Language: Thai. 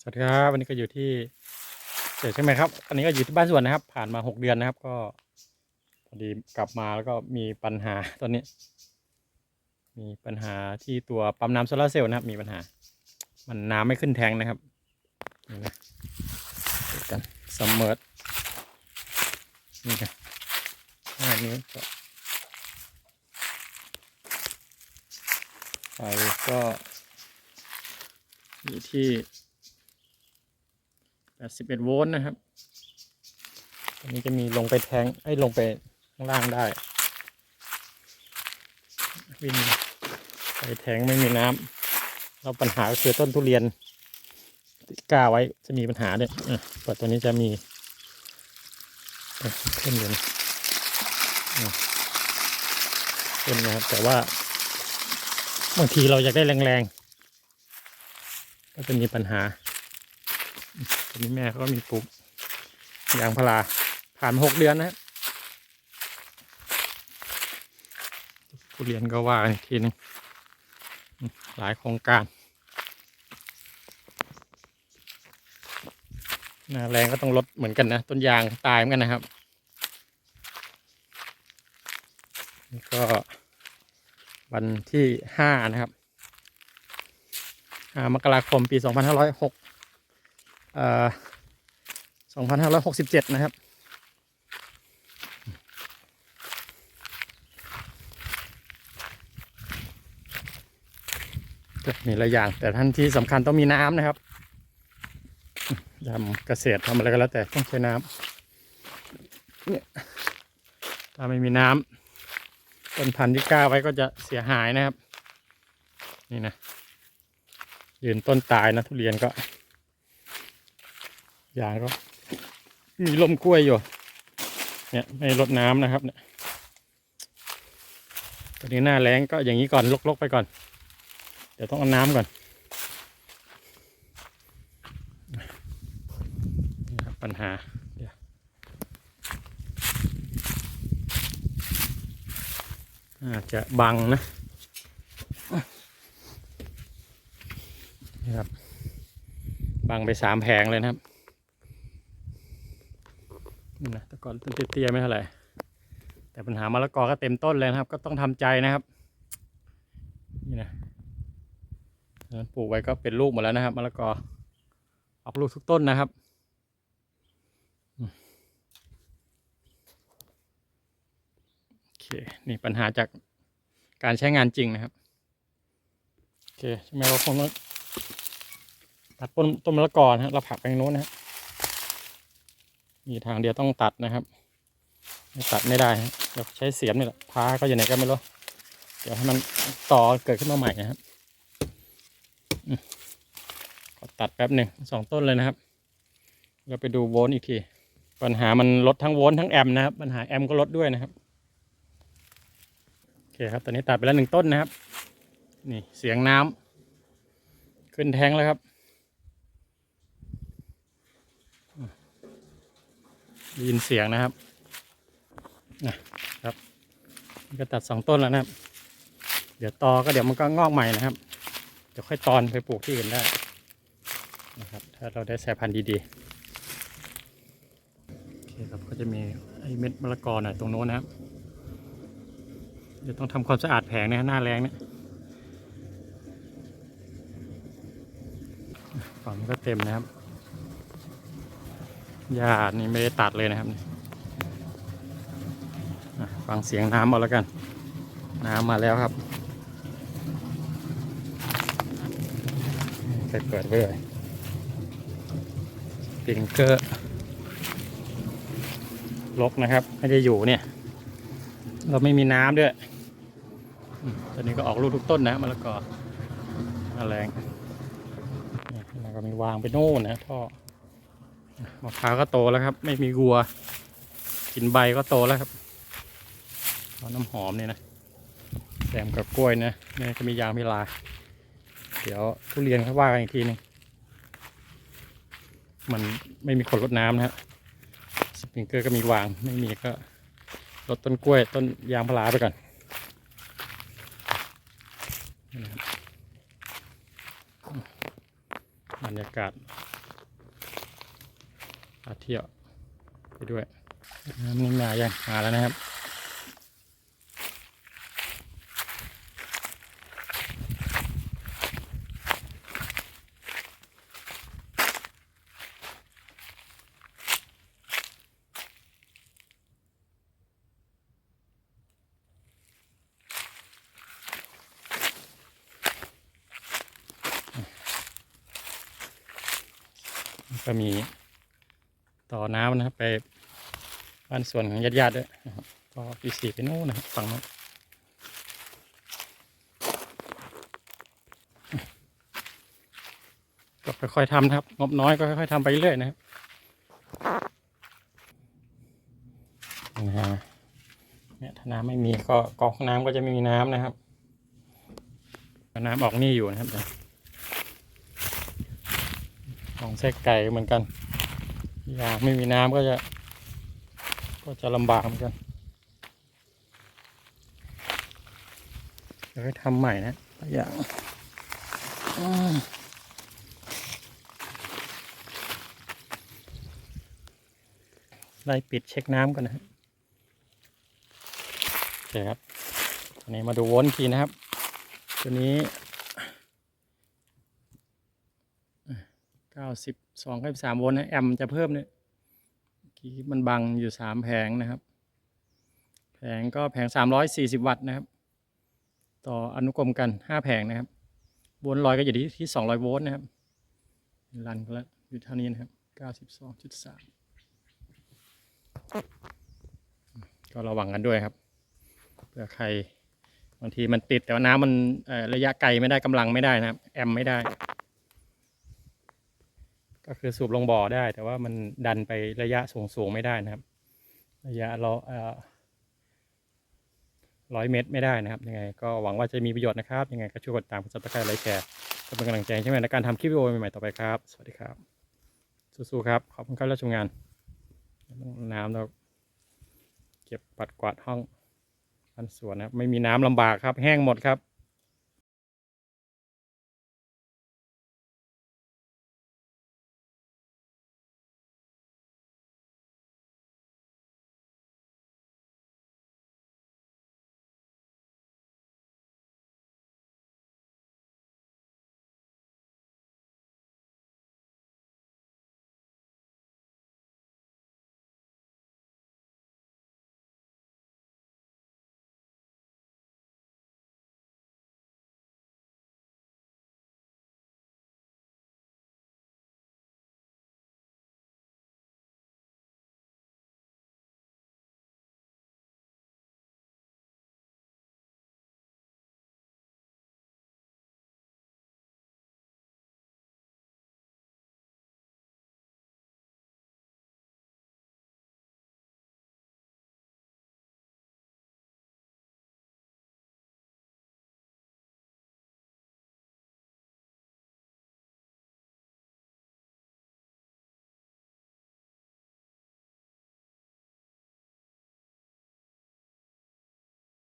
สวัสดีครับวันนี้ก็อยู่ที่เจ๋ใช่ไหมครับ อันนี้ก็อยู่ที่บ้านสวนนะครับ ผ่านมาหกเดือนนะครับ ก็พอดีกลับมาแล้วก็มีปัญหาตอนนี้ มีปัญหาที่ตัวปั๊มน้ำโซลาร์เซลล์นะครับ มีปัญหา มันน้ำไม่ขึ้นแทงนะครับนี่นะดูกันซัมเมอร์นี่นะอันนี้ก็ไฟก็อยู่ที่ 81โวลต์นะครับอันนี้จะมีลงไปแทงไอ้ลงไปข้างล่างได้วินไปแทงไม่มีน้ำแล้วปัญหาคือต้นทุเรียนกล้าไว้จะมีปัญหาเนี่ยอะเปิดตัวนี้จะมีเอ้ยขึ้นอยู่นะอะขึ้นนะครับแต่ว่าบางทีเราอยากได้แรงๆก็จะมีปัญหา อนนี้แม่เขาก็มีปลูกยางพาราผ่านหกเดือนนะครับผู้เรียนก็ว่ากันอีกทีนึงหลายโครงการน้าแรงก็ต้องลดเหมือนกันนะ ต้นยางตายเหมือนกันนะครับนี่ก็วันที่ห้านะครับ มกราคมปีสองพันห้าร้อยหก เอ่อสองพันะครับ มีหลายอย่าง แต่ท่านที่สำคัญต้องมีน้ำนะครับทำเกษตรทำอะไรก็แล้วแต่ต้องใช้น้ำเนี่ยถ้าไม่มีน้ำต้นพันธุ์ที่กล้าไว้ก็จะเสียหายนะครับ นี่นะยืนต้นตายนะทุเรียนก็ ยางก็มีลมกล้วยอยู่ เนี่ยไม่ลดน้ำนะครับ เนี่ย ตอนนี้หน้าแรงก็อย่างนี้ก่อนลกๆไปก่อน เดี๋ยวต้องเอาน้ำก่อนนี่ครับปัญหาเดี๋ยวอาจจะบังนะนี่ครับ บังไปสามแผงเลยนะครับ นี่นะแต่ก่อนต้นเตี้ยๆไม่เท่าไหร่แต่ปัญหามะละกอก็เต็มต้นเลยนะครับ ก็ต้องทำใจนะครับ นี่นะปลูกไว้ก็เป็นลูกหมดแล้วนะครับมะละกอออกลูกทุกต้นนะครับโอเคนี่ปัญหาจากการใช้งานจริงนะครับโอเคใช่ไหมเราคงต้องตัดต้นต้นมะละกอนะเราผักไปทางโน้นนะฮะ มีทางเดียวต้องตัดนะครับไม่ตัดไม่ได้เดี๋ยวใช้เสียมนี่แหละพาก็อยู่ไหนก็ไม่รู้เดี๋ยวให้มันต่อเกิดขึ้นมาใหม่นะครับขอตัดแป๊บหนึ่งสองต้นเลยนะครับ เราไปดูโวลต์อีกที ปัญหามันลดทั้งโวลต์ทั้งแอมป์นะครับ ปัญหาแอมป์ก็ลดด้วยนะครับโอเคครับตอนนี้ตัดไปแล้วหนึ่งต้นนะครับ นี่เสียงน้ำขึ้นแทงแล้วครับ ได้ ยินเสียงนะครับนะครับก็ตัดสองต้นแล้วนะครับ เดี๋ยวตอก็เดี๋ยวมันก็งอกใหม่นะครับเดี๋ยวค่อยตอนไปปลูกที่อื่นได้นะครับ ถ้าเราได้สายพันธุ์ดีๆโอเคครับก็จะมีไอ้เม็ดมะละกอหน่อยตรงโน้นนะครับเดี๋ยวต้องทำความสะอาดแผงนะหน้าแรงเนี่ยฝั่งนี้ก็เต็มนะครับ หญ้านี่ไม่ได้ตัดเลยนะครับฟังเสียงน้ำเอาแล้วกัน น้ำมาแล้วครับไปเปิดไว้เลยปิงเกอร์ลกนะครับ ไม่ได้อยู่เนี่ย เราไม่มีน้ำด้วยตอนนี้ก็ออกลูกทุกต้นนะมะละกอมะแรงนี่แล้วก็มีวางไปโน่นนะท่อ มะพร้าวก็โตแล้วครับ ไม่มีวัว กินใบก็โตแล้วครับเอาน้ำหอมเนี่ยนะแซมกับกล้วยนะนี่ก็มียางพิลา เดี๋ยวทุเรียนเขาว่ากันอีกทีหนึงมันไม่มีคนรดน้ำนะฮะสปริงเกอร์ก็มีวาง ไม่มีก็รดต้นกล้วย ต้นยางพาราไปก่อนบรรยากาศ พาเที่ยวไปด้วยน้ำนี่มายังมาแล้วนะครับก็มี ต่อน้ำนะครับไปบ้านสวนของญาติๆด้วยนะครับก็ปีสี่ไปโน่นนะครับฝั่งโน้นก็ค่อยๆทำนะครับ งบน้อยก็ค่อยๆทำไปเรื่อยนะครับนะฮะเนี่ยถ้าน้ำไม่มีก็ก๊อกน้ำก็จะไม่มีน้ำนะครับ น้ำออกนี่อยู่นะครับของไส้ไก่เหมือนกัน ยากไม่มีน้ำก็จะ ก็จะลำบากเหมือนกันเดี๋ยวให้ทำใหม่นะหลายอย่างไล่ปิดเช็คน้ำก่อนนะโอเคครับอันนี้มาดูวนทีนะครับ ตัวนี้ เก้าสิบสองกับสามโวลต์นะแอมจะเพิ่มเนี่ยเมื่อกี้มันบังอยู่สามแผงนะครับ แผงก็แผงสามร้อยสี่สิบวัตต์นะครับ ต่ออนุกรมกันห้าแผงนะครับโวลต์ลอยก็อยู่ที่ที่สองร้อยโวลต์นะครับรันก็แล้วอยู่เท่านี้นะครับเก้าสิบสองจุดสามก็ระวังกันด้วยครับเผื่อใครบางทีมันติดแต่ว่าน้ำมันระยะไกลไม่ได้กำลังไม่ได้นะครับ แอมไม่ได้ ก็คือสูบลงบ่อได้ แต่ว่ามันดันไประยะสูงสูงไม่ได้นะครับ ระยะราเอ่อร้อยเมตรไม่ได้นะครับยังไง ก็หวังว่าจะมีประโยชน์นะครับ ยังไงก็ช่วยกดตามกดซับสไครต์ไลค์แชร์เป็นกำลังใจให้ไหมในการทำคลิปวิดีโอใหม่ๆต่อไปครับ สวัสดีครับ สู้ๆครับ ขอบคุณครับแล้วชมงานน้ำเราเก็บปัดกวาดห้องบ้านสวนนะครับ ไม่มีน้ำลำบากครับ แห้งหมดครับ